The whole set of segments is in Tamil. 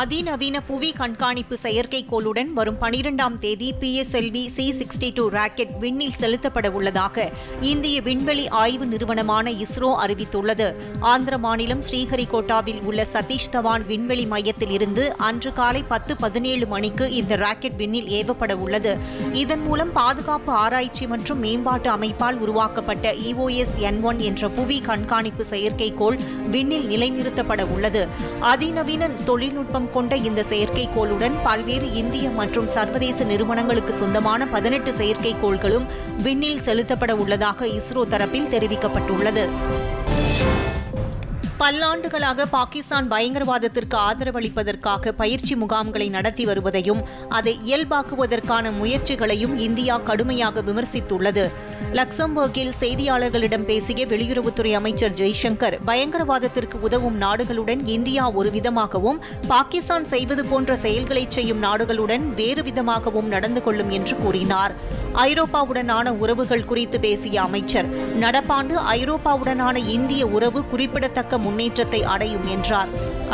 அதிநவீன புவி கண்காணிப்பு செயற்கைக்கோளுடன் வரும் பனிரெண்டாம் தேதி PSLV C sixty two rocket விண்ணில் செலுத்தப்பட உள்ளதாக இந்திய விண்வெளி ஆய்வு நிறுவனமான இஸ்ரோ அறிவித்துள்ளது. ஆந்திர மாநிலம் ஸ்ரீஹரிகோட்டாவில் உள்ள சதீஷ் தவான் விண்வெளி மையத்தில் இருந்து அன்று காலை பத்து பதினேழு மணிக்கு இந்த ராக்கெட் விண்ணில் ஏவப்பட உள்ளது. இதன் மூலம் பாதுகாப்பு ஆராய்ச்சி மற்றும் மேம்பாட்டு அமைப்பால் உருவாக்கப்பட்ட இஓஎஸ் என் ஒன் என்ற புவி கண்காணிப்பு செயற்கைக்கோள் விண்ணில் நிலைநிறுத்தப்பட உள்ளது. அதிநவீன தொழில்நுட்பம் கொண்ட இந்த செயற்கைக்கோளுடன் பல்வேறு இந்திய மற்றும் சர்வதேச நிறுவனங்களுக்கு சொந்தமான பதினெட்டு செயற்கைக்கோள்களும் விண்ணில் செலுத்தப்பட உள்ளதாக இஸ்ரோ தரப்பில் தெரிவிக்கப்பட்டுள்ளது. பல்லாண்டுகளாக பாகிஸ்தான் பயங்கரவாதத்திற்கு ஆதரவளிப்பதற்காக பயிற்சி முகாம்களை நடத்தி வருவதையும் அதை இயல்பாக்குவதற்கான முயற்சிகளையும் இந்தியா கடுமையாக விமர்சித்துள்ளது. லக்சம்பர்கில் செய்தியாளர்களிடம் பேசிய வெளியுறவுத்துறை அமைச்சர் ஜெய்சங்கர் பயங்கரவாதத்திற்கு உதவும் நாடுகளுடன் இந்தியா ஒரு விதமாகவும் பாகிஸ்தான் செய்வது போன்ற செயல்களை செய்யும் நாடுகளுடன் வேறு விதமாகவும் நடந்து கொள்ளும் என்று கூறினார். ஐரோப்பாவுடனான உறவுகள் குறித்து பேசிய அமைச்சர் நடப்பாண்டு ஐரோப்பாவுடனான இந்திய உறவு குறிப்பிடத்தக்க முன்னேற்றத்தை அடையும் என்றார்.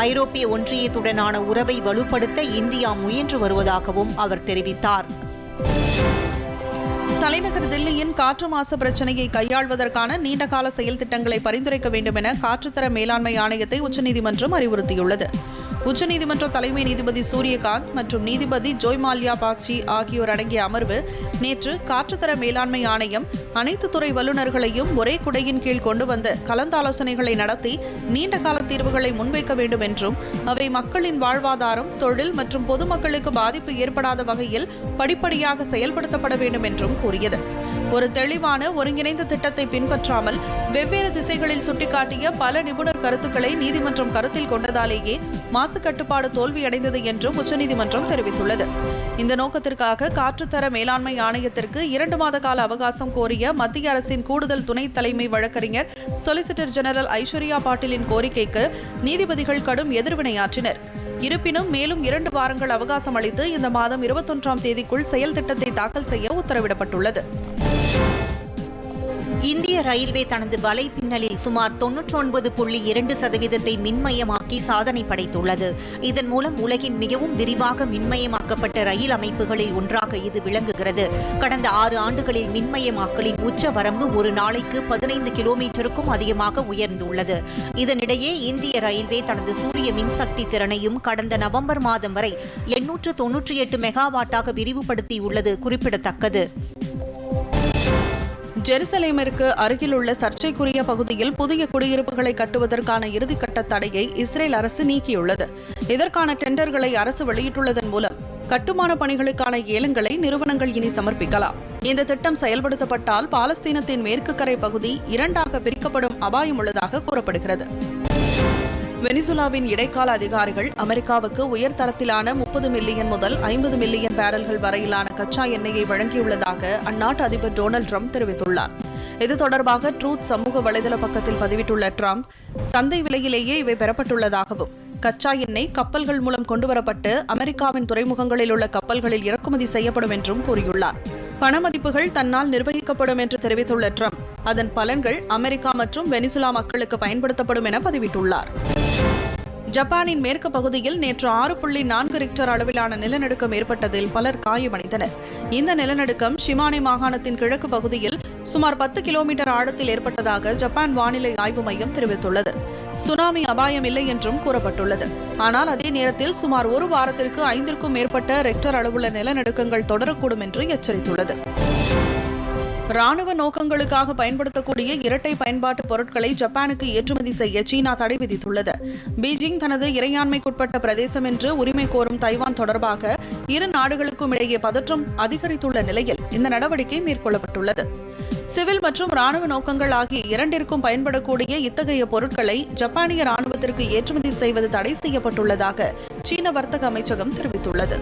ஐரோப்பிய ஒன்றியத்துடனான உறவை வலுப்படுத்த இந்தியா முயன்று வருவதாகவும் அவர் தெரிவித்தார். தலைநகர் தில்லியின் காற்று மாசு பிரச்சினையை கையாள்வதற்கான நீண்டகால செயல் திட்டங்களை பரிந்துரைக்க வேண்டும் என காற்றுத்தர மேலாண்மை ஆணையத்தை உச்சநீதிமன்றம் அறிவுறுத்தியுள்ளது. உச்சநீதிமன்ற தலைமை நீதிபதி சூரியகாந்த் மற்றும் நீதிபதி ஜோய் மால்யா பாக்சி ஆகியோர் அடங்கிய அமர்வு நேற்று காற்றுத்தர மேலாண்மை ஆணையம் அனைத்து துறை வல்லுநர்களையும் ஒரே குடையின் கீழ் கொண்டு வந்து கலந்தாலோசனைகளை நடத்தி நீண்டகால தீர்வுகளை முன்வைக்க வேண்டும் என்றும் அவை மக்களின் வாழ்வாதாரம் தொழில் மற்றும் பொதுமக்களுக்கு பாதிப்பு ஏற்படாத வகையில் படிப்படியாக செயல்படுத்தப்பட வேண்டும் என்றும் கூறியது. ஒரு தெளிவான ஒருங்கிணைந்த திட்டத்தை பின்பற்றாமல் வெவ்வேறு திசைகளில் சுட்டிக்காட்டிய பல நிபுணர் கருத்துக்களை நீதிமன்றம் கருத்தில் கொண்டதாலேயே மாசு கட்டுப்பாடு தோல்வியடைந்தது என்றும் உச்சநீதிமன்றம் தெரிவித்துள்ளது. இந்த நோக்கத்திற்காக காற்றுத்தர மேலாண்மை ஆணையத்திற்கு இரண்டு மாத கால அவகாசம் கோரிய மத்திய அரசின் கூடுதல் துணை தலைமை வழக்கறிஞர் சொலிசிட்டர் ஜெனரல் ஐஸ்வர்யா பாட்டீலின் கோரிக்கைக்கு நீதிபதிகள் கடும் எதிர்வினையாற்றினர் இருப்பினும் மேலும் இரண்டு வாரங்கள் அவகாசம் அளித்து இந்த மாதம் இருபத்தொன்றாம் தேதிக்குள் செயல் திட்டத்தை தாக்கல் செய்ய உத்தரவிடப்பட்டுள்ளது. இந்திய ரயில்வே தனது வலை பின்னலில் சுமார் தொன்னூற்றி ஒன்பது புள்ளி இரண்டு சதவீதத்தை மின்மயமாக்கி சாதனை படைத்துள்ளது. இதன் மூலம் உலகின் மிகவும் விரிவாக மின்மயமாக்கப்பட்ட ரயில் அமைப்புகளில் ஒன்றாக இது விளங்குகிறது. கடந்த ஆறு ஆண்டுகளில் மின்மயமாக்கலின் உச்ச வரம்பு ஒரு நாளைக்கு பதினைந்து கிலோமீட்டருக்கும் அதிகமாக உயர்ந்துள்ளது. இதனிடையே இந்திய ரயில்வே தனது சூரிய மின்சக்தி திறனையும் கடந்த நவம்பர் மாதம் வரை எண்ணூற்று தொன்னூற்றி எட்டு மெகாவாட்டாக விரிவுபடுத்தியுள்ளது குறிப்பிடத்தக்கது. ஜெருசலேமிற்கு அருகிலுள்ள சர்ச்சைக்குரிய பகுதியில் புதிய குடியிருப்புகளை கட்டுவதற்கான இறுதிக்கட்ட தடையை இஸ்ரேல் அரசு நீக்கியுள்ளது. இதற்கான டெண்டர்களை அரசு வெளியிட்டுள்ளதன் மூலம் கட்டுமான பணிகளுக்கான ஏலங்களை நிறுவனங்கள் இனி சமர்ப்பிக்கலாம். இந்த திட்டம் செயல்படுத்தப்பட்டால் பாலஸ்தீனத்தின் மேற்கு கரை பகுதி இரண்டாக பிரிக்கப்படும் அபாயம் உள்ளதாக கூறப்படுகிறது. வெனிசுலாவின் இடைக்கால அதிகாரிகள் அமெரிக்காவுக்கு உயர் தரத்திலான முப்பது மில்லியன் முதல் ஐம்பது மில்லியன் பேரல்கள் வரையிலான கச்சா எண்ணெயை வழங்கியுள்ளதாக அந்நாட்டு அதிபர் டொனால்டு ட்ரம்ப் தெரிவித்துள்ளார். இது தொடர்பாக ட்ரூத் சமூக வலைதள பக்கத்தில் பதிவிட்டுள்ள ட்ரம்ப் சந்தை விலையிலேயே இவை பெறப்பட்டுள்ளதாகவும் கச்சா எண்ணெய் கப்பல்கள் மூலம் கொண்டுவரப்பட்டு அமெரிக்காவின் துறைமுகங்களில் உள்ள கப்பல்களில் இறக்குமதி செய்யப்படும் என்றும் கூறியுள்ளார். பணமதிப்புகள் தன்னால் நிர்வகிக்கப்படும் என்று தெரிவித்துள்ள ட்ரம்ப் அதன் பலன்கள் அமெரிக்கா மற்றும் வெனிசுலா மக்களுக்கு பயன்படுத்தப்படும் என பதிவிட்டுள்ளார். ஜப்பானின் மேற்கு பகுதியில் நேற்று ஆறு புள்ளி நான்கு ரிக்டர் அளவிலான நிலநடுக்கம் ஏற்பட்டதில் பலர் காயமடைந்தனர். இந்த நிலநடுக்கம் ஷிமானே மாகாணத்தின் கிழக்கு பகுதியில் சுமார் பத்து கிலோமீட்டர் ஆழத்தில் ஏற்பட்டதாக ஜப்பான் வானிலை ஆய்வு மையம் தெரிவித்துள்ளது. சுனாமி அபாயம் இல்லை என்றும் கூறப்பட்டுள்ளது. ஆனால் அதே நேரத்தில் சுமார் ஒரு வாரத்திற்கு ஐந்திற்கும் மேற்பட்ட ரெக்டர் அளவுள்ள நிலநடுக்கங்கள் தொடரக்கூடும் என்று எச்சரித்துள்ளது. ராணுவ நோக்கங்களுக்காக பயன்படுத்தக்கூடிய இரட்டை பயன்பாட்டு பொருட்களை ஜப்பானுக்கு ஏற்றுமதி செய்ய சீனா தடை விதித்துள்ளது. பீஜிங் தனது இறையாண்மைக்குட்பட்ட பிரதேசம் என்று உரிமை கோரும் தைவான் தொடர்பாக இரு நாடுகளுக்கும் இடையே பதற்றம் அதிகரித்துள்ள நிலையில் இந்த நடவடிக்கை மேற்கொள்ளப்பட்டுள்ளது. சிவில் மற்றும் ராணுவ நோக்கங்கள் ஆகிய இரண்டிற்கும் பயன்படக்கூடிய இத்தகைய பொருட்களை ஜப்பானிய ராணுவத்திற்கு ஏற்றுமதி செய்வது தடை செய்யப்பட்டுள்ளதாக சீன வர்த்தக அமைச்சகம் தெரிவித்துள்ளது.